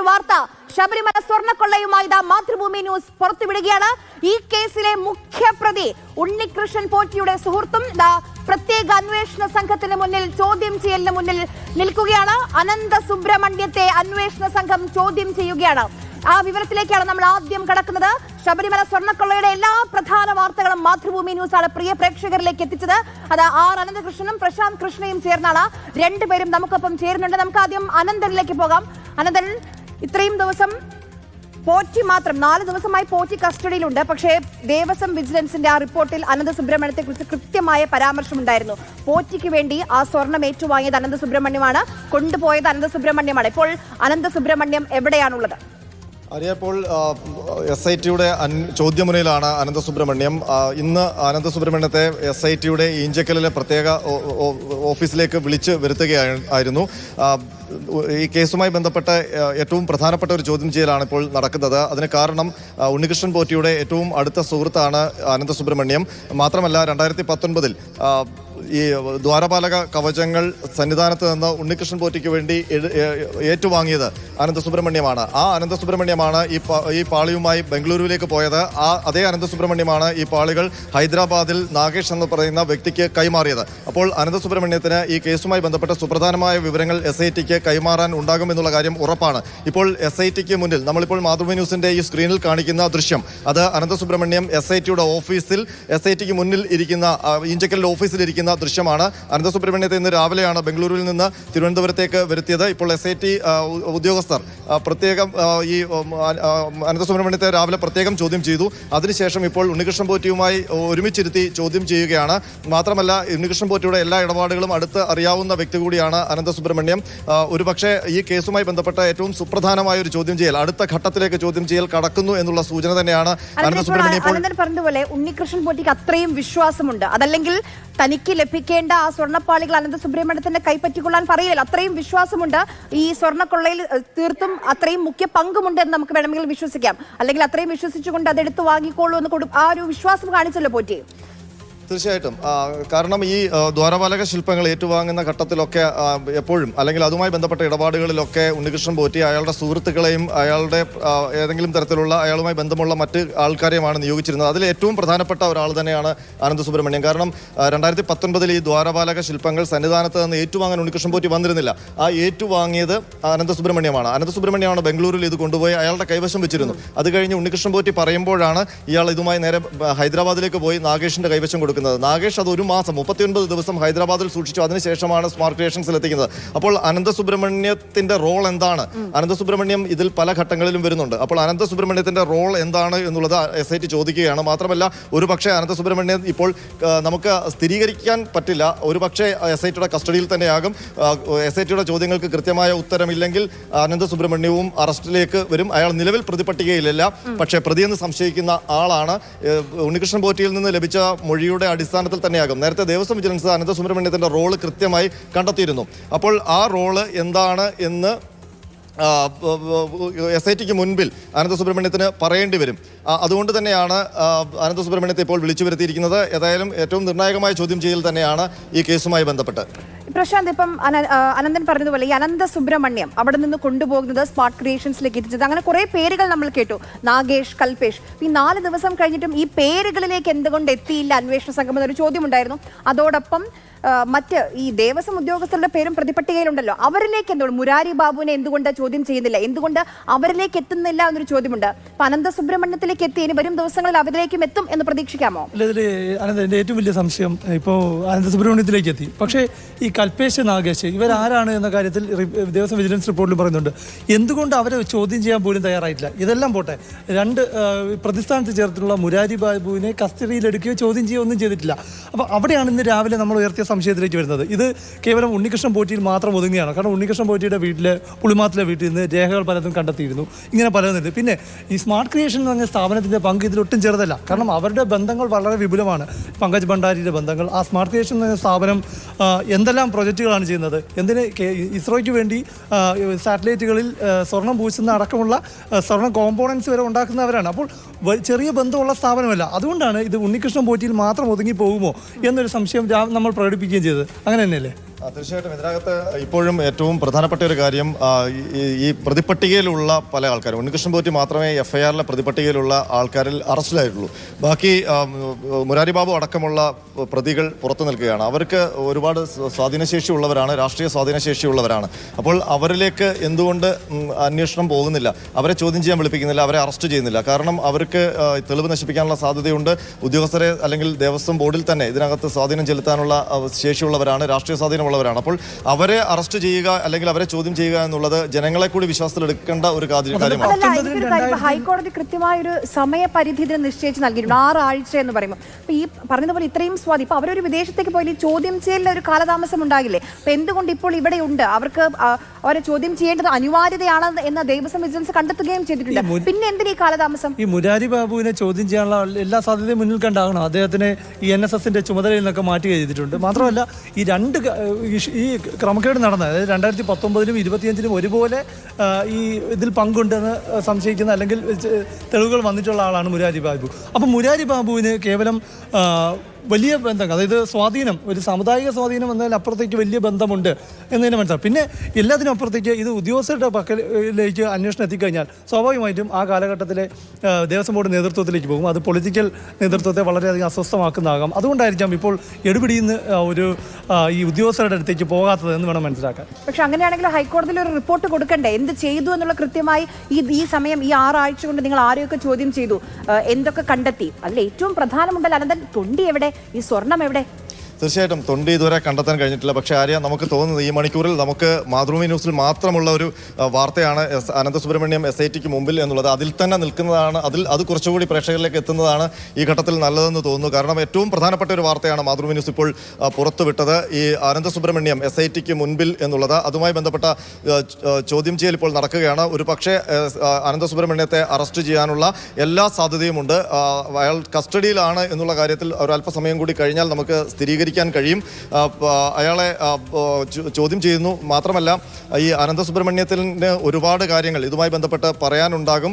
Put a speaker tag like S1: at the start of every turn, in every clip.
S1: ഒരു വാർത്ത. ശബരിമല സ്വർണക്കൊള്ളയുമായി ഇതാ മാതൃഭൂമി ന്യൂസ് പുറത്തുവിടുകയാണ്. ഈ കേസിലെ മുഖ്യപ്രതി ഉണ്ണികൃഷ്ണൻ പോറ്റിയുടെ സുഹൃത്തും പ്രത്യേക അന്വേഷണ സംഘത്തിന് മുന്നിൽ ചോദ്യം ചെയ്യലിന് മുന്നിൽ നിൽക്കുകയാണ്. അനന്ത സുബ്രഹ്മണ്യത്തെ അന്വേഷണ സംഘം ചോദ്യം ചെയ്യുകയാണ്. ആ വിവരത്തിലേക്കാണ് നമ്മൾ ആദ്യം കടക്കുന്നത്. ശബരിമല സ്വർണക്കൊള്ളയുടെ എല്ലാ പ്രധാന വാർത്തകളും മാതൃഭൂമി ന്യൂസ് ആണ് പ്രിയ പ്രേക്ഷകരിലേക്ക് എത്തിച്ചത്. അത് ആർ അനന്തകൃഷ്ണനും പ്രശാന്ത് കൃഷ്ണയും ചേർന്നാണ്. രണ്ടുപേരും നമുക്കൊപ്പം ചേരുന്നുണ്ട്. നമുക്ക് ആദ്യം അനന്തനിലേക്ക് പോകാം. അനന്തൻ ഇത്രയും ദിവസം പോറ്റി മാത്രം നാല് ദിവസമായി പോറ്റി കസ്റ്റഡിയിലുണ്ട്. പക്ഷേ ദേവസ്വം വിജിലൻസിന്റെ ആ റിപ്പോർട്ടിൽ അനന്ത സുബ്രഹ്മണ്യത്തെ കുറിച്ച് കൃത്യമായ പരാമർശമുണ്ടായിരുന്നു. പോറ്റിക്ക് വേണ്ടി ആ സ്വർണം ഏറ്റുവാങ്ങിയത് അനന്ത സുബ്രഹ്മണ്യമാണ് കൊണ്ടുപോയത് അനന്ത സുബ്രഹ്മണ്യമാണ് ഇപ്പോൾ അനന്ത സുബ്രഹ്മണ്യം എവിടെയാണുള്ളത്?
S2: അറിയപ്പോൾ എസ് ഐ ടിയുടെ ചോദ്യമുനയിലാണ് അനന്ത സുബ്രഹ്മണ്യം ആ, ഇന്ന് അനന്ത സുബ്രഹ്മണ്യത്തെ എസ് ഐ ടിയുടെ ഈഞ്ചക്കലിലെ പ്രത്യേക ഓഫീസിലേക്ക് വിളിച്ച് വരുത്തുകയായിരുന്നു ഈ കേസുമായി ബന്ധപ്പെട്ട ഏറ്റവും പ്രധാനപ്പെട്ട ഒരു ചോദ്യം ചെയ്യലാണ് ഇപ്പോൾ നടക്കുന്നത്. അതിന് കാരണം ഉണ്ണികൃഷ്ണൻ പോറ്റിയുടെ ഏറ്റവും അടുത്ത സുഹൃത്താണ് അനന്ത സുബ്രഹ്മണ്യം മാത്രമല്ല രണ്ടായിരത്തി പത്തൊൻപതിൽ ഈ ദ്വാരപാലക കവചങ്ങൾ സന്നിധാനത്ത് നിന്ന് ഉണ്ണികൃഷ്ണൻ പോറ്റിക്ക് വേണ്ടി ഏറ്റുവാങ്ങിയത് അനന്തസുബ്രഹ്മണ്യമാണ്. ആ അനന്തസുബ്രഹ്മണ്യമാണ് ഈ ഈ പാളിയുമായി ബംഗളൂരുവിലേക്ക് പോയത്. ആ അതേ അനന്തസുബ്രഹ്മണ്യമാണ് ഈ പാളികൾ ഹൈദരാബാദിൽ നാഗേഷ് എന്ന് പറയുന്ന വ്യക്തിക്ക് കൈമാറിയത്. അപ്പോൾ അനന്തസുബ്രഹ്മണ്യത്തിന് ഈ കേസുമായി ബന്ധപ്പെട്ട സുപ്രധാനമായ വിവരങ്ങൾ എസ് ഐ ടിക്ക് കൈമാറാൻ ഉണ്ടാകുമെന്നുള്ള കാര്യം ഉറപ്പാണ്. ഇപ്പോൾ എസ് ഐ ടിക്ക് മുന്നിൽ നമ്മളിപ്പോൾ മാതൃഭൂമി ന്യൂസിന്റെ ഈ സ്ക്രീനിൽ കാണിക്കുന്ന ദൃശ്യം. അത് അനന്തസുബ്രഹ്മണ്യം എസ് ഐ ടിയുടെ ഓഫീസിൽ എസ് ഐ ടിക്ക് മുന്നിൽ ഇരിക്കുന്ന ആ, ഈഞ്ചക്കലിന്റെ ഓഫീസിൽ ഇരിക്കുന്ന ദൃശ്യമാണ്. അനന്ത സുബ്രഹ്മണ്യത്തെ ഇന്ന് രാവിലെയാണ് ബംഗളൂരുവിൽ നിന്ന് തിരുവനന്തപുരത്തേക്ക് വരുത്തിയത്. ഇപ്പോൾ എസ് ഐ ടി ഉദ്യോഗസ്ഥർ പ്രത്യേകം ഈ അനന്ത സുബ്രഹ്മണ്യത്തെ രാവിലെ പ്രത്യേകം ചോദ്യം ചെയ്തു. അതിനുശേഷം ഇപ്പോൾ ഉണ്ണികൃഷ്ണൻ പോറ്റിയുമായി ഒരുമിച്ചിരുത്തി ചോദ്യം ചെയ്യുകയാണ്. മാത്രമല്ല ഉണ്ണികൃഷ്ണൻ പോറ്റിയുടെ എല്ലാ ഇടപാടുകളും അടുത്ത് അറിയാവുന്ന വ്യക്തി കൂടിയാണ് അനന്ത സുബ്രഹ്മണ്യം. ഒരുപക്ഷേ ഈ കേസുമായി ബന്ധപ്പെട്ട ഏറ്റവും സുപ്രധാനമായ ഒരു ചോദ്യം ചെയ്യൽ അടുത്ത ഘട്ടത്തിലേക്ക് ചോദ്യം ചെയ്യൽ കടക്കുന്നു എന്നുള്ള സൂചന തന്നെയാണ് അനന്ത സുബ്രഹ്മണ്യം
S1: പറഞ്ഞതുപോലെ ഉണ്ണികൃഷ്ണൻ പോറ്റിക്ക് അത്രയും വിശ്വാസമുണ്ട്. അതല്ലെങ്കിൽ തനിക്ക് ലഭിക്കേണ്ട ആ സ്വർണപ്പാളികൾ അനന്ത സുബ്രഹ്മണ്യത്തിന്റെ കൈപ്പറ്റിക്കൊള്ളാൻ പറയില്ല അത്രയും വിശ്വാസമുണ്ട്. ഈ സ്വർണക്കൊള്ളയിൽ തീർത്തും അത്രയും മുഖ്യ പങ്കുമുണ്ട് എന്ന് നമുക്ക് വേണമെങ്കിൽ വിശ്വസിക്കാം. അല്ലെങ്കിൽ അത്രയും വിശ്വസിച്ചുകൊണ്ട് അതെടുത്ത് വാങ്ങിക്കോളൂ എന്ന് കൊടു ആ ഒരു വിശ്വാസം കാണിച്ചല്ലോ പോറ്റി.
S2: തീർച്ചയായിട്ടും. കാരണം ഈ ദ്വാരപാലക ശില്പങ്ങൾ ഏറ്റുവാങ്ങുന്ന ഘട്ടത്തിലൊക്കെ എപ്പോഴും അല്ലെങ്കിൽ അതുമായി ബന്ധപ്പെട്ട ഇടപാടുകളിലൊക്കെ ഉണ്ണികൃഷ്ണൻ പോറ്റി അയാളുടെ സുഹൃത്തുക്കളെയും അയാളുടെ ഏതെങ്കിലും തരത്തിലുള്ള അയാളുമായി ബന്ധമുള്ള മറ്റ് ആൾക്കാരെയുമാണ് നിയോഗിച്ചിരുന്നത്. അതിൽ ഏറ്റവും പ്രധാനപ്പെട്ട ഒരാൾ തന്നെയാണ് ആനന്ദ സുബ്രഹ്മണ്യം. കാരണം രണ്ടായിരത്തി പത്തൊൻപതിൽ ഈ ദ്വാരപാലക ശില്പങ്ങൾ സന്നിധാനത്ത് നിന്ന് ഏറ്റുവാങ്ങാൻ ഉണ്ണികൃഷ്ണൻ പോറ്റി വന്നിരുന്നില്ല. ആ ഏറ്റുവാങ്ങിയത് അനന്ത സുബ്രഹ്മണ്യമാണ്. അനന്ത സുബ്രഹ്മണ്യമാണ് ബംഗളൂരിൽ ഇത് കൊണ്ടുപോയി അയാളുടെ കൈവശം വെച്ചിരുന്നു അത് കഴിഞ്ഞ് ഉണ്ണികൃഷ്ണൻ പോറ്റി പറയുമ്പോഴാണ് ഇയാൾ ഇതുമായി നേരെ ഹൈദരാബാദിലേക്ക് പോയി നാഗേഷിന്റെ കൈവശം കൊടുക്കുന്നത്. നാഗേഷ് അത് ഒരു മാസം മുപ്പത്തിയൊൻപത് ദിവസം ഹൈദരാബാദിൽ സൂക്ഷിച്ചു. അതിനുശേഷമാണ് സ്മാർട്ട് ക്രിയേഷൻസിൽ എത്തിക്കുന്നത്. അപ്പോൾ അനന്ത സുബ്രഹ്മണ്യത്തിന്റെ റോൾ എന്താണ്? അനന്ത സുബ്രഹ്മണ്യം ഇതിൽ പല ഘട്ടങ്ങളിലും വരുന്നുണ്ട്. അപ്പോൾ അനന്ത സുബ്രഹ്മണ്യത്തിന്റെ റോൾ എന്താണ് എന്നുള്ളത് എസ് ഐ ടി ചോദിക്കുകയാണ്. മാത്രമല്ല ഒരു പക്ഷേ അനന്ത സുബ്രഹ്മണ്യം ഇപ്പോൾ നമുക്ക് സ്ഥിരീകരിക്കാൻ പറ്റില്ല. ഒരു പക്ഷേ എസ് ഐ ടിയുടെ കസ്റ്റഡിയിൽ തന്നെയാകും. എസ് ഐ ടിയുടെ ചോദ്യങ്ങൾക്ക് കൃത്യമായ ഉത്തരമില്ലെങ്കിൽ അനന്ത സുബ്രഹ്മണ്യവും അറസ്റ്റിലേക്ക് വരും. അയാൾ നിലവിൽ പ്രതിപട്ടികയിലല്ല. പക്ഷേ പ്രതിയെന്ന് സംശയിക്കുന്ന ആളാണ്. ഉണ്ണികൃഷ്ണൻ പോറ്റിയിൽ നിന്ന് ലഭിച്ച മൊഴിയുടെ അടിസ്ഥാനത്തിൽ തന്നെയാകും. നേരത്തെ ദേവസ്വം വിജിലൻസ് അനന്ത സുബ്രഹ്മണ്യത്തിന്റെ റോൾ കൃത്യമായി കണ്ടെത്തിയിരുന്നു. അപ്പോൾ ആ റോൾ എന്താണ് എന്ന് എസ് ഐ ടിക്ക് മുൻപിൽ അനന്ത സുബ്രഹ്മണ്യത്തിന് പറയേണ്ടി വരും. അതുകൊണ്ട് തന്നെയാണ് അനന്ത സുബ്രഹ്മണ്യത്തെ ഇപ്പോൾ വിളിച്ചു വരുത്തിയിരിക്കുന്നത്. ഏതായാലും ഏറ്റവും നിർണായകമായ ചോദ്യം ചെയ്യൽ തന്നെയാണ് ഈ കേസുമായി ബന്ധപ്പെട്ട്.
S1: പ്രശാന്ത് ഇപ്പം അനന്തൻ പറഞ്ഞതുപോലെ ഈ അനന്ത സുബ്രഹ്മണ്യം അവിടെ നിന്ന് കൊണ്ടുപോകുന്നത് സ്മാർട്ട് ക്രിയേഷൻസിലേക്ക് എത്തിച്ചത്. അങ്ങനെ കുറേ പേരുകൾ നമ്മൾ കേട്ടു. നാഗേഷ് കൽപേഷ്. ഈ നാല് ദിവസം കഴിഞ്ഞിട്ടും ഈ പേരുകളിലേക്ക് എന്തുകൊണ്ട് എത്തിയില്ല അന്വേഷണ സംഘം എന്നൊരു ചോദ്യമുണ്ടായിരുന്നു. അതോടൊപ്പം മറ്റ് ഈ ദേവസ്വം ഉദ്യോഗസ്ഥരുടെ പേരും പ്രതിപട്ടികയിലുണ്ടല്ലോ. അവരിലേക്ക് എന്തുകൊണ്ട്? മുരാരി ബാബുവിനെ എന്തുകൊണ്ട് ചോദ്യം ചെയ്യുന്നില്ല? എന്തുകൊണ്ട് അവരിലേക്ക് എത്തുന്നില്ല എന്നൊരു ചോദ്യമുണ്ട്. അപ്പൊ അനന്ത സുബ്രഹ്മണ്യത്തിലേക്ക് എത്തി ഇനി വരും ദിവസങ്ങളിൽ അവരിലേക്കും എത്തും എന്ന് പ്രതീക്ഷിക്കാമോ?
S3: അല്ല ഇതിൽ അനന്ത ഏറ്റവും വലിയ സംശയം ഇപ്പോൾ അനന്ത സുബ്രഹ്മണ്യത്തിലേക്ക് എത്തി. പക്ഷേ ഈ കൽപേഷ് നാഗേഷ് ഇവരാരാണ് എന്ന കാര്യത്തിൽ ദേവസ്വം വിജിലൻസ് റിപ്പോർട്ടിൽ പറയുന്നുണ്ട്. എന്തുകൊണ്ട് അവരെ ചോദ്യം ചെയ്യാൻ പോലും തയ്യാറായിട്ടില്ല? ഇതെല്ലാം പോട്ടെ. രണ്ട് പ്രതിസ്ഥാനത്ത് ചേർത്തിട്ടുള്ള മുരാരി ബാബുവിനെ കസ്റ്റഡിയിലെടുക്കുകയോ ചോദ്യം ചെയ്യുകയോ ഒന്നും ചെയ്തിട്ടില്ല. അപ്പോൾ അവിടെയാണ് ഇന്ന് രാവിലെ നമ്മൾ ഉയർത്തിയ സംശയത്തിലേക്ക് വരുന്നത്. ഇത് കേവലം ഉണ്ണികൃഷ്ണൻ പോറ്റിയിൽ മാത്രം ഒതുങ്ങിയാണ് കാരണം ഉണ്ണികൃഷ്ണൻ പോറ്റിയുടെ വീട്ടിലെ പുളിമാത്തിലെ വീട്ടിൽ നിന്ന് രേഖകൾ പലതും കണ്ടെത്തിയിരുന്നു. ഇങ്ങനെ പലതുണ്ട്. പിന്നെ ഈ സ്മാർട്ട് ക്രിയേഷൻ എന്ന് പറഞ്ഞ സ്ഥാപനത്തിന്റെ പങ്ക് ഇതിൽ ഒട്ടും ചെറുതല്ല. കാരണം അവരുടെ ബന്ധങ്ങൾ വളരെ വിപുലമാണ്. പങ്കജ് ഭണ്ഡാരിയുടെ ബന്ധങ്ങൾ ആ സ്മാർട്ട് ക്രിയേഷൻ എന്ന സ്ഥാപനം എന്തെല്ലാം പ്രൊജക്റ്റുകളാണ് ചെയ്യുന്നത്. എന്തിന് ഇസ്രോയ്ക്ക് വേണ്ടി സാറ്റലൈറ്റുകളിൽ സ്വർണം പൂശുന്ന അടക്കമുള്ള സ്വർണ കോമ്പോണൻസ് വരെ ഉണ്ടാക്കുന്നവരാണ്. അപ്പോൾ ചെറിയ ബന്ധമുള്ള സ്ഥാപനമല്ല. അതുകൊണ്ടാണ് ഇത് ഉണ്ണികൃഷ്ണൻ പോറ്റിയിൽ മാത്രം ഒതുങ്ങി പോകുമോ എന്നൊരു സംശയം നമ്മൾ പ്രകടിപ്പിക്കുകയും ചെയ്തത്. അങ്ങനെ തന്നെയല്ലേ?
S2: തീർച്ചയായിട്ടും. ഇതിനകത്ത് ഇപ്പോഴും ഏറ്റവും പ്രധാനപ്പെട്ട ഒരു കാര്യം ഈ- പ്രതിപട്ടികയിലുള്ള പല ആൾക്കാരും ഉണ്ണികൃഷ്ണൻ പോറ്റി മാത്രമേ എഫ് ഐ ആറിലെ പ്രതിപട്ടികയിലുള്ള ആൾക്കാരിൽ അറസ്റ്റിലായിട്ടുള്ളൂ. ബാക്കി മുരാരി ബാബു അടക്കമുള്ള പ്രതികൾ പുറത്തു നിൽക്കുകയാണ്. അവർക്ക് ഒരുപാട് സ്വാധീനശേഷി ഉള്ളവരാണ് രാഷ്ട്രീയ സ്വാധീനശേഷി ഉള്ളവരാണ്. അപ്പോൾ അവരിലേക്ക് എന്തുകൊണ്ട് അന്വേഷണം പോകുന്നില്ല? അവരെ ചോദ്യം ചെയ്യാൻ വിളിപ്പിക്കുന്നില്ല അവരെ അറസ്റ്റ് ചെയ്യുന്നില്ല. കാരണം അവർക്ക് തെളിവ് നശിപ്പിക്കാനുള്ള സാധ്യതയുണ്ട്. ഉദ്യോഗസ്ഥരെ അല്ലെങ്കിൽ ദേവസ്വം ബോർഡിൽ തന്നെ ഇതിനകത്ത് സ്വാധീനം ചെലുത്താനുള്ള ശേഷിയുള്ളവരാണ് രാഷ്ട്രീയ സ്വാധീനമുള്ളവരാണ് അപ്പോൾ അവരെ അറസ്റ്റ് ചെയ്യുക അല്ലെങ്കിൽ അവരെ ചോദ്യം ചെയ്യുക എന്നുള്ളത് ജനങ്ങളെ കൂടി വിശ്വാസത്തിലെടുക്കേണ്ട ഒരു കാര്യമാണ്.
S1: ഹൈക്കോടതി കൃത്യമായ ഒരു സമയപരിധി ഇതിന് നിശ്ചയിച്ച് നൽകിയിട്ടുണ്ട്. ആറാഴ്ച ആഴ്ച എന്ന് പറയുമ്പോൾ. അപ്പൊ ഈ പറഞ്ഞതുപോലെ ഇത്രയും സ്വാധീനം ഇപ്പൊ അവരൊരു വിദേശത്തേക്ക് പോയി ഈ ചോദ്യം ചെയ്യലിന് ഒരു കാലതാമസം ഉണ്ടാകില്ലേ? അപ്പൊ എന്തുകൊണ്ട് ഇപ്പോൾ ഇവിടെ ഉണ്ട്? അവർക്ക് അവരെ ചോദ്യം ചെയ്യേണ്ടത് അനിവാര്യതയാണ് എന്ന് ദേവസ്വം വിജിലൻസ് കണ്ടെത്തുകയും ചെയ്തിട്ടുണ്ട്. പിന്നെ എന്തിനീ കാലതാമസം?
S3: ഈ മുരാരി ബാബുവിനെ ചോദ്യം ചെയ്യാനുള്ള എല്ലാ സാധ്യതയും മുന്നിൽ കണ്ടാകണം. അദ്ദേഹത്തിന് ഈ എൻ എസ് എസിന്റെ ചുമതലയിൽ നിന്നൊക്കെ മാറ്റി ചെയ്തിട്ടുണ്ട്. മാത്രമല്ല ഈ രണ്ട് ഈ ക്രമക്കേട് നടന്ന അതായത് രണ്ടായിരത്തി പത്തൊമ്പതിലും ഇരുപത്തിയഞ്ചിലും ഒരുപോലെ ഈ ഇതിൽ പങ്കുണ്ടെന്ന് സംശയിക്കുന്ന അല്ലെങ്കിൽ തെളിവുകൾ വന്നിട്ടുള്ള ആളാണ് മുരാരി ബാബു. അപ്പം മുരാരി ബാബുവിന് കേവലം വലിയ ബന്ധങ്ങൾ അതായത് സ്വാധീനം ഒരു സാമുദായിക സ്വാധീനം എന്നതിൽ അപ്പുറത്തേക്ക് വലിയ ബന്ധമുണ്ട് എന്നതിന് മനസ്സിലാവും. പിന്നെ എല്ലാത്തിനും അപ്പുറത്തേക്ക് ഇത് ഉദ്യോഗസ്ഥരുടെ പക്കലേക്ക് അന്വേഷണം എത്തിക്കഴിഞ്ഞാൽ സ്വാഭാവികമായിട്ടും ആ കാലഘട്ടത്തിലെ ദേവസ്വം ബോർഡ് നേതൃത്വത്തിലേക്ക് പോകും. അത് പൊളിറ്റിക്കൽ നേതൃത്വത്തെ വളരെയധികം അസ്വസ്ഥമാക്കുന്നതാകാം. അതുകൊണ്ടായിരിക്കാം ഇപ്പോൾ എടുപിടിയുന്ന ഒരു ഈ ഉദ്യോഗസ്ഥരുടെ അടുത്തേക്ക് പോകാത്തത് എന്ന് വേണം മനസ്സിലാക്കാൻ.
S1: പക്ഷെ അങ്ങനെയാണെങ്കിൽ ഹൈക്കോടതിയിൽ ഒരു റിപ്പോർട്ട് കൊടുക്കണ്ടേ? എന്ത് ചെയ്തു എന്നുള്ള കൃത്യമായി ഈ ഈ സമയം ഈ ആറാഴ്ച കൊണ്ട് നിങ്ങൾ ആരെയൊക്കെ ചോദ്യം ചെയ്തു? എന്തൊക്കെ കണ്ടെത്തി? അതിൽ ഏറ്റവും പ്രധാനമുണ്ടല്ലോ അനന്തൻ തൊണ്ടി എവിടെ? ഈ സ്വർണം എവിടെ?
S2: തീർച്ചയായിട്ടും തൊണ്ടി ഇതുവരെ കണ്ടെത്താൻ കഴിഞ്ഞിട്ടില്ല. പക്ഷേ ആര്യ നമുക്ക് തോന്നുന്നത് ഈ മണിക്കൂറിൽ നമുക്ക് മാതൃഭൂമി ന്യൂസിൽ മാത്രമുള്ള ഒരു വാർത്തയാണ് എസ് അനന്തസുബ്രഹ്മണ്യം എസ് ഐ ടിക്ക് മുമ്പിൽ എന്നുള്ളത്. അതിൽ തന്നെ നിൽക്കുന്നതാണ് അതിൽ അത് കുറച്ചുകൂടി പ്രേക്ഷകരിലേക്ക് എത്തുന്നതാണ് ഈ ഘട്ടത്തിൽ നല്ലതെന്ന് തോന്നുന്നു. കാരണം ഏറ്റവും പ്രധാനപ്പെട്ട ഒരു വാർത്തയാണ് മാതൃഭൂമി ന്യൂസ് ഇപ്പോൾ പുറത്തുവിട്ടത്. ഈ അനന്തസുബ്രഹ്മണ്യം എസ് ഐ ടിക്ക് മുൻപിൽ എന്നുള്ളത്. അതുമായി ബന്ധപ്പെട്ട ചോദ്യം ചെയ്യൽ ഇപ്പോൾ നടക്കുകയാണ്. ഒരു പക്ഷേ അനന്തസുബ്രഹ്മണ്യത്തെ അറസ്റ്റ് ചെയ്യാനുള്ള എല്ലാ സാധ്യതയുമുണ്ട്. അയാൾ കസ്റ്റഡിയിലാണ് എന്നുള്ള കാര്യത്തിൽ ഒരു അല്പസമയം കൂടി കഴിഞ്ഞാൽ നമുക്ക് സ്ഥിരീകരിക്കാൻ കഴിയും. അയാളെ ചോദ്യം ചെയ്യുന്നു. മാത്രമല്ല ഈ അനന്തസുബ്രഹ്മണ്യത്തിന് ഒരുപാട് കാര്യങ്ങൾ ഇതുമായി ബന്ധപ്പെട്ട് പറയാനുണ്ടാകും.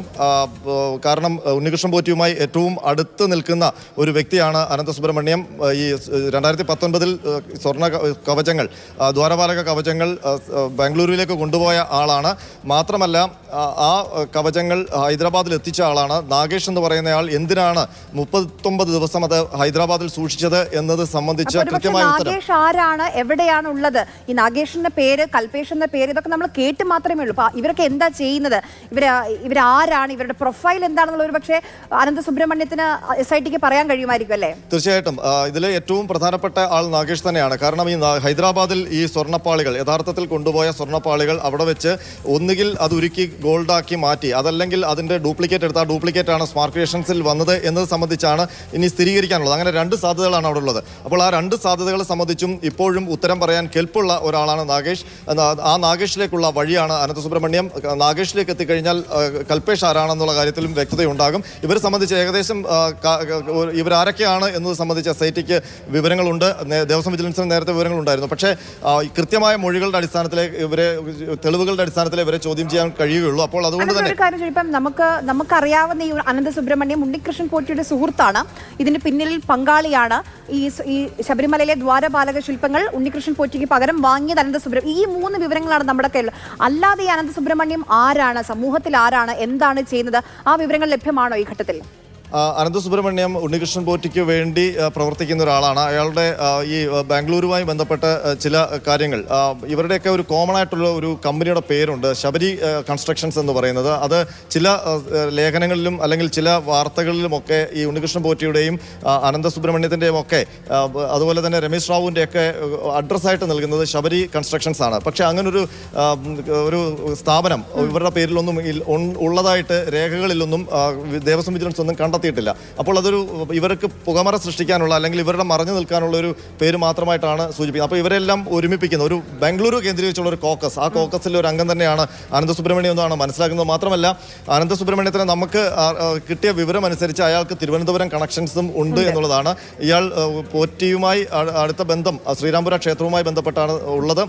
S2: കാരണം ഉണ്ണികൃഷ്ണൻ പോറ്റിയുമായി ഏറ്റവും അടുത്ത് നിൽക്കുന്ന ഒരു വ്യക്തിയാണ് അനന്തസുബ്രഹ്മണ്യം. ഈ രണ്ടായിരത്തി പത്തൊൻപതിൽ സ്വർണ കവചങ്ങൾ ദ്വാരപാലക കവചങ്ങൾ ബാംഗ്ലൂരുവിലേക്ക് കൊണ്ടുപോയ ആളാണ്. മാത്രമല്ല ആ, കവചങ്ങൾ ഹൈദരാബാദിൽ എത്തിച്ച ആളാണ്. നാഗേഷ് എന്ന് പറയുന്നയാൾ എന്തിനാണ് മുപ്പത്തൊമ്പത് ദിവസം അത് ഹൈദരാബാദിൽ സൂക്ഷിച്ചത് എന്നത് സംബന്ധിച്ച
S1: ഒരുപക്ഷെ നാഗേഷ് ആരാണ്? എവിടെയാണ് ഉള്ളത്? ഈ നാഗേഷിന്റെ പേര് കൽപേഷ് എന്ന പേര് ഇതൊക്കെ നമ്മൾ കേട്ട് മാത്രമേ ഉള്ളൂ. അപ്പൊ ഇവരൊക്കെ എന്താ ചെയ്യുന്നത്? ഇവർ ഇവരാരാണ് ഇവരുടെ പ്രൊഫൈൽ എന്താണെന്നുള്ള ഒരു പക്ഷേ അനന്ത സുബ്രഹ്മണ്യത്തിന് എസ് ഐ ടിക്ക് പറയാൻ കഴിയുമായിരിക്കും അല്ലേ?
S2: തീർച്ചയായിട്ടും. ഇതിൽ ഏറ്റവും പ്രധാനപ്പെട്ട ആൾ നാഗേഷ് തന്നെയാണ്. കാരണം ഈ ഹൈദരാബാദിൽ ഈ സ്വർണപ്പാളികൾ യഥാർത്ഥത്തിൽ കൊണ്ടുപോയ സ്വർണപ്പാളികൾ അവിടെ വെച്ച് ഒന്നുകിൽ അത് ഉരുക്കി ഗോൾഡാക്കി മാറ്റി അതല്ലെങ്കിൽ അതിന്റെ ഡ്യൂപ്ലിക്കേറ്റ് എടുത്ത ആ ഡ്യൂപ്ലിക്കേറ്റ് ആണ് സ്മാർട്ട് ക്രിയേഷൻസിൽ വന്നത് എന്നത് സംബന്ധിച്ചാണ് ഇനി സ്ഥിരീകരിക്കാനുള്ളത്. അങ്ങനെ രണ്ട് സാധ്യതകളാണ് അവിടെ ഉള്ളത്. അപ്പോൾ ആ രണ്ട് സാധ്യതകളെ സംബന്ധിച്ചും ഇപ്പോഴും ഉത്തരം പറയാൻ കെൽപ്പുള്ള ഒരാളാണ് നാഗേഷ്. ആ നാഗേഷിലേക്കുള്ള വഴിയാണ് അനന്ത സുബ്രഹ്മണ്യം. നാഗേഷിലേക്ക് എത്തിക്കഴിഞ്ഞാൽ കൽപ്പേഷ് കൽപേഷ് ആരാണെന്നുള്ള കാര്യത്തിലും വ്യക്തതയുണ്ടാകും. ഇവരെ സംബന്ധിച്ച് ഏകദേശം ഇവരാരൊക്കെയാണ് എന്നത് സംബന്ധിച്ച് എസ് ഐ ടിക്ക് വിവരങ്ങളുണ്ട് ദേവസ്വം വിജിലൻസിന് നേരത്തെ വിവരങ്ങളുണ്ടായിരുന്നു. പക്ഷേ കൃത്യമായ മൊഴികളുടെ അടിസ്ഥാനത്തിലെ ഇവരെ തെളിവുകളുടെ അടിസ്ഥാനത്തിൽ ഇവരെ ചോദ്യം ചെയ്യാൻ കഴിയുകയുള്ളൂ. അപ്പോൾ അതുകൊണ്ട് തന്നെ
S1: നമുക്ക് നമുക്കറിയാവുന്ന ഈ അനന്ത സുബ്രഹ്മണ്യം ഉണ്ണികൃഷ്ണൻ പോറ്റിയുടെ സുഹൃത്താണ്. ഇതിന് പിന്നിൽ പങ്കാളിയാണ് ഈ ഈ ശബരിമലയിലെ ദ്വാരപാലക ശില്പങ്ങൾ ഉണ്ണികൃഷ്ണൻ പോറ്റിക്ക് പകരം വാങ്ങിയത് അനന്ത സുബ്രഹ്മണ്യം ഈ മൂന്ന് വിവരങ്ങളാണ് നമ്മുടെ കയ്യിൽ അല്ലാതെ ഈ അനന്ത സുബ്രഹ്മണ്യം ആരാണ്? സമൂഹത്തിൽ ആരാണ്? എന്താണ് ചെയ്യുന്നത്? ആ വിവരങ്ങൾ ലഭ്യമാണോ ഈ ഘട്ടത്തിൽ?
S2: അനന്ത സുബ്രഹ്മണ്യം ഉണ്ണികൃഷ്ണൻ പോറ്റിക്ക് വേണ്ടി പ്രവർത്തിക്കുന്ന ഒരാളാണ്. അയാളുടെ ഈ ബാംഗ്ലൂരുമായി ബന്ധപ്പെട്ട ചില കാര്യങ്ങൾ. ഇവരുടെയൊക്കെ ഒരു കോമൺ ആയിട്ടുള്ള ഒരു കമ്പനിയുടെ പേരുണ്ട് ശബരി കൺസ്ട്രക്ഷൻസ് എന്ന് പറയുന്നത്. അത് ചില ലേഖനങ്ങളിലും അല്ലെങ്കിൽ ചില വാർത്തകളിലുമൊക്കെ ഈ ഉണ്ണികൃഷ്ണൻ പോറ്റിയുടെയും അനന്ത സുബ്രഹ്മണ്യത്തിന്റെയും ഒക്കെ അതുപോലെ തന്നെ രമേശ് റാവുവിന്റെ ഒക്കെ അഡ്രസ്സായിട്ട് നൽകുന്നത് ശബരി കൺസ്ട്രക്ഷൻസ് ആണ്. പക്ഷേ അങ്ങനൊരു ഒരു സ്ഥാപനം ഇവരുടെ പേരിലൊന്നും ഉള്ളതായിട്ട് രേഖകളിലൊന്നും ദേവസ്വം വിജിലൻസ് ഒന്നും കണ്ടെത്തിയിട്ടില്ല അപ്പോൾ അതൊരു ഇവർക്ക് പുകമറ സൃഷ്ടിക്കാനുള്ള അല്ലെങ്കിൽ ഇവരുടെ മറഞ്ഞു നിൽക്കാനുള്ള ഒരു പേര് മാത്രമായിട്ടാണ് സൂചിപ്പിക്കുന്നത്. അപ്പോൾ ഇവരെല്ലാം ഒരുമിപ്പിക്കുന്ന ഒരു ബംഗളൂരു കേന്ദ്രീകരിച്ചുള്ള ഒരു കോക്കസ്. ആ കോക്കസിൽ ഒരു അംഗം തന്നെയാണ് അനന്ത സുബ്രഹ്മണ്യം എന്നാണ് മനസ്സിലാക്കുന്നത്. മാത്രമല്ല അനന്ത സുബ്രഹ്മണ്യത്തിന് നമുക്ക് കിട്ടിയ വിവരം അനുസരിച്ച് അയാൾക്ക് തിരുവനന്തപുരം കണക്ഷൻസും ഉണ്ട് എന്നുള്ളതാണ്. ഇയാൾ പോറ്റിയുമായി അടുത്ത ബന്ധം ശ്രീരാംപുര ക്ഷേത്രവുമായി ബന്ധപ്പെട്ടാണ് ഉള്ളത്.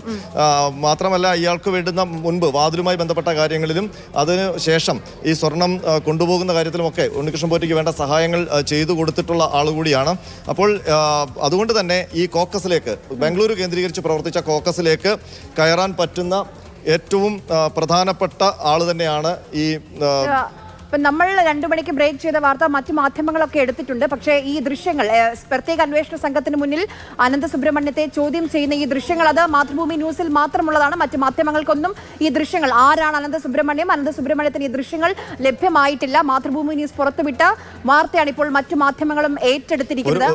S2: മാത്രമല്ല ഇയാൾക്ക് വേണ്ടുന്ന മുൻപ് വാതിലുമായി ബന്ധപ്പെട്ട കാര്യങ്ങളിലും അതിന് ശേഷം ഈ സ്വർണം കൊണ്ടുപോകുന്ന കാര്യത്തിലുമൊക്കെ ഉണ്ണികൃഷ്ണൻ പോറ്റിക്ക് വേണ്ട സഹായങ്ങൾ ചെയ്തു കൊടുത്തിട്ടുള്ള ആൾ കൂടിയാണ്. അപ്പോൾ അതുകൊണ്ട് തന്നെ ഈ കോക്കസിലേക്ക് ബാംഗ്ലൂർ കേന്ദ്രീകരിച്ച് പ്രവർത്തിച്ച കോക്കസിലേക്ക് കയറാൻ പറ്റുന്ന ഏറ്റവും പ്രധാനപ്പെട്ട ആൾ തന്നെയാണ് ഈ
S1: ഇപ്പൊ നമ്മൾ രണ്ടു മണിക്ക് ബ്രേക്ക് ചെയ്ത വാർത്ത മറ്റു മാധ്യമങ്ങളൊക്കെ എടുത്തിട്ടുണ്ട്. പക്ഷേ ഈ ദൃശ്യങ്ങൾ പ്രത്യേക അന്വേഷണ സംഘത്തിന് മുന്നിൽ അനന്ത സുബ്രഹ്മണ്യത്തെ ചോദ്യം ചെയ്യുന്ന ഈ ദൃശ്യങ്ങൾ അത് മാതൃഭൂമി ന്യൂസിൽ മാത്രമുള്ളതാണ്. മറ്റു മാധ്യമങ്ങൾക്കൊന്നും ഈ ദൃശ്യങ്ങൾ ആരാണ് അനന്ത സുബ്രഹ്മണ്യം? അനന്ത സുബ്രഹ്മണ്യത്തിന് ഈ ദൃശ്യങ്ങൾ ലഭ്യമായിട്ടില്ല. മാതൃഭൂമി ന്യൂസ് പുറത്തുവിട്ട വാർത്തയാണ് ഇപ്പോൾ മറ്റു മാധ്യമങ്ങളും ഏറ്റെടുത്തിരിക്കുന്നത്.